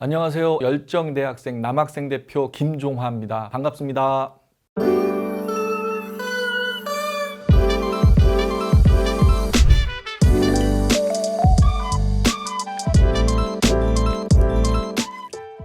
안녕하세요. 열정대학생 남학생 대표 김종화입니다. 반갑습니다.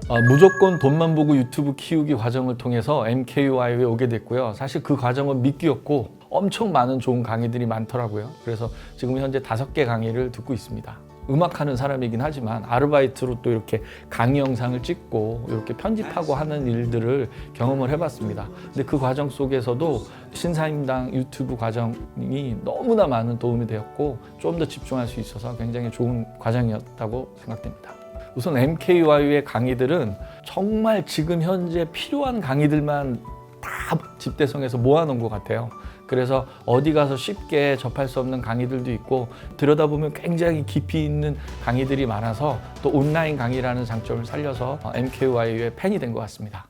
어, 무조건 돈만 보고 유튜브 키우기 과정을 통해서 MKUI에 오게 됐고요. 사실 그 과정은 미끼였고 엄청 많은 좋은 강의들이 많더라고요. 그래서 지금 현재 다섯 개 강의를 듣고 있습니다. 음악하는 사람이긴 하지만 아르바이트로 또 이렇게 강의 영상을 찍고 이렇게 편집하고 하는 일들을 경험을 해봤습니다. 근데 그 과정 속에서도 신사임당 유튜브 과정이 너무나 많은 도움이 되었고 좀 더 집중할 수 있어서 굉장히 좋은 과정이었다고 생각됩니다. 우선 MKY의 강의들은 정말 지금 현재 필요한 강의들만 다 집대성해서 모아놓은 것 같아요. 그래서 어디 가서 쉽게 접할 수 없는 강의들도 있고 들여다보면 굉장히 깊이 있는 강의들이 많아서 또 온라인 강의라는 장점을 살려서 MKY의 팬이 된 것 같습니다.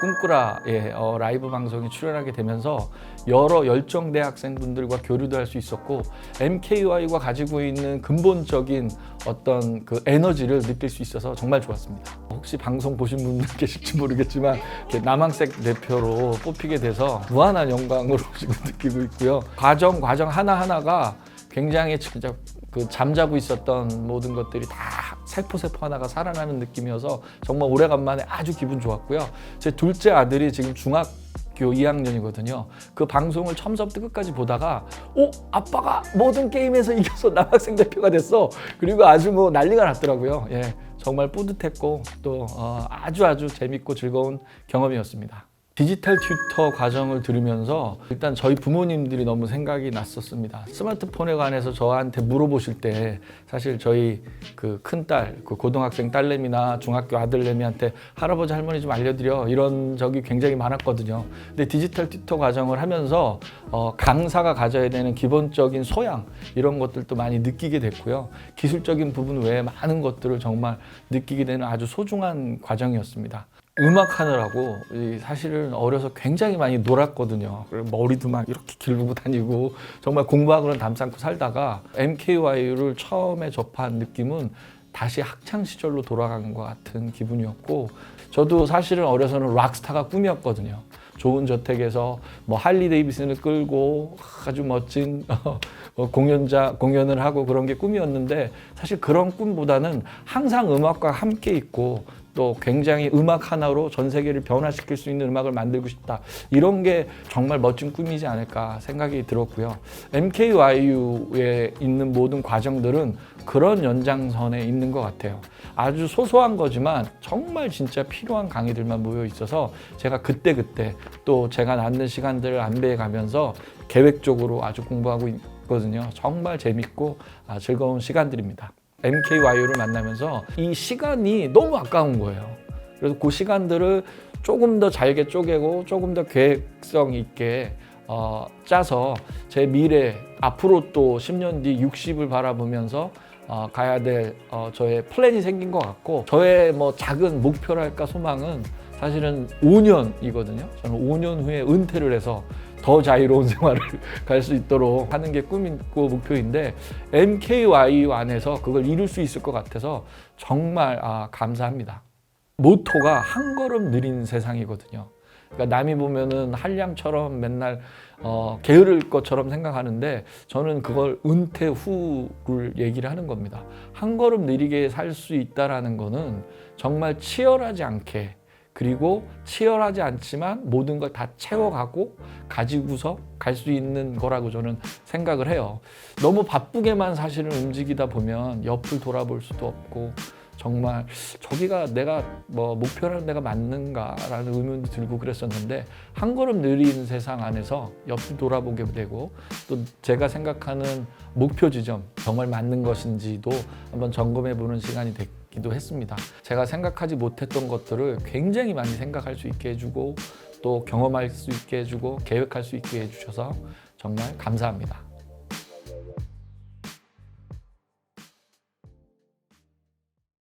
꿈꾸라의 어, 라이브 방송에 출연하게 되면서 여러 열정 대 학생분들과 교류도 할 수 있었고 MKY가 가지고 있는 근본적인 어떤 그 에너지를 느낄 수 있어서 정말 좋았습니다. 혹시 방송 보신 분들 계실지 모르겠지만 남학생 대표로 뽑히게 돼서 무한한 영광으로 지금 느끼고 있고요. 과정 과정 하나 하나가 굉장히 진짜 그 잠자고 있었던 모든 것들이 다 세포 세포 하나가 살아나는 느낌이어서 정말 오래간만에 아주 기분 좋았고요. 제 둘째 아들이 지금 중학 교 2학년이거든요. 그 방송을 처음부터 끝까지 보다가 오 아빠가 모든 게임에서 이겨서 남학생 대표가 됐어. 그리고 아주 뭐 난리가 났더라고요. 예, 정말 뿌듯했고 또 어, 아주 아주 재밌고 즐거운 경험이었습니다. 디지털 튜터 과정을 들으면서 일단 저희 부모님들이 너무 생각이 났었습니다. 스마트폰에 관해서 저한테 물어보실 때 사실 저희 그 큰딸, 그 고등학생 딸내미나 중학교 아들내미한테 할아버지 할머니 좀 알려드려 이런 적이 굉장히 많았거든요. 근데 디지털 튜터 과정을 하면서 어, 강사가 가져야 되는 기본적인 소양 이런 것들도 많이 느끼게 됐고요. 기술적인 부분 외에 많은 것들을 정말 느끼게 되는 아주 소중한 과정이었습니다. 음악 하느라고 이 사실은 어려서 굉장히 많이 놀았거든요. 머리도 막 이렇게 기르고 다니고 정말 공부하고는 담쌓고 살다가 MKY를 처음에 접한 느낌은 다시 학창 시절로 돌아간 것 같은 기분이었고 저도 사실은 어려서는 락스타가 꿈이었거든요. 좋은 저택에서 뭐 할리 데이비슨을 끌고 아주 멋진 어, 공연자 공연을 하고 그런 게 꿈이었는데 사실 그런 꿈보다는 항상 음악과 함께 있고 또 굉장히 음악 하나로 전 세계를 변화시킬 수 있는 음악을 만들고 싶다. 이런 게 정말 멋진 꿈이지 않을까 생각이 들었고요. MKYU에 있는 모든 과정들은 그런 연장선에 있는 것 같아요. 아주 소소한 거지만 정말 진짜 필요한 강의들만 모여 있어서 제가 그때그때 또 제가 낳는 시간들을 안배해 가면서 계획적으로 아주 공부하고 있거든요. 정말 재밌고 아, 즐거운 시간들입니다. MKYU를 만나면서 이 시간이 너무 아까운 거예요. 그래서 그 시간들을 조금 더 잘게 쪼개고 조금 더 계획성 있게 어, 짜서 제 미래 앞으로 또 10년 뒤 60을 바라보면서 어, 가야 될 어, 저의 플랜이 생긴 것 같고 저의 뭐 작은 목표랄까 소망은 사실은 5년이거든요. 저는 5년 후에 은퇴를 해서 더 자유로운 생활을 갈 수 있도록 하는 게 꿈이고 목표인데 MKYU 안에서 그걸 이룰 수 있을 것 같아서 정말 아, 감사합니다. 모토가 한 걸음 느린 세상이거든요. 그러니까 남이 보면은 한량처럼 맨날 어, 게으를 것처럼 생각하는데 저는 그걸 은퇴 후를 얘기를 하는 겁니다. 한 걸음 느리게 살 수 있다라는 거는 정말 치열하지 않게 그리고 치열하지 않지만 모든 걸 다 채워가고 가지고서 갈 수 있는 거라고 저는 생각을 해요. 너무 바쁘게만 사실은 움직이다 보면 옆을 돌아볼 수도 없고 정말 저기가 내가 뭐 목표라는 데가 맞는가라는 의문도 들고 그랬었는데 한 걸음 느린 세상 안에서 옆을 돌아보게 되고 또 제가 생각하는 목표 지점 정말 맞는 것인지도 한번 점검해 보는 시간이 됐 기도 했습니다. 제가 생각하지 못했던 것들을 굉장히 많이 생각할 수 있게 해주고 또 경험할 수 있게 해주고 계획할 수 있게 해주셔서 정말 감사합니다.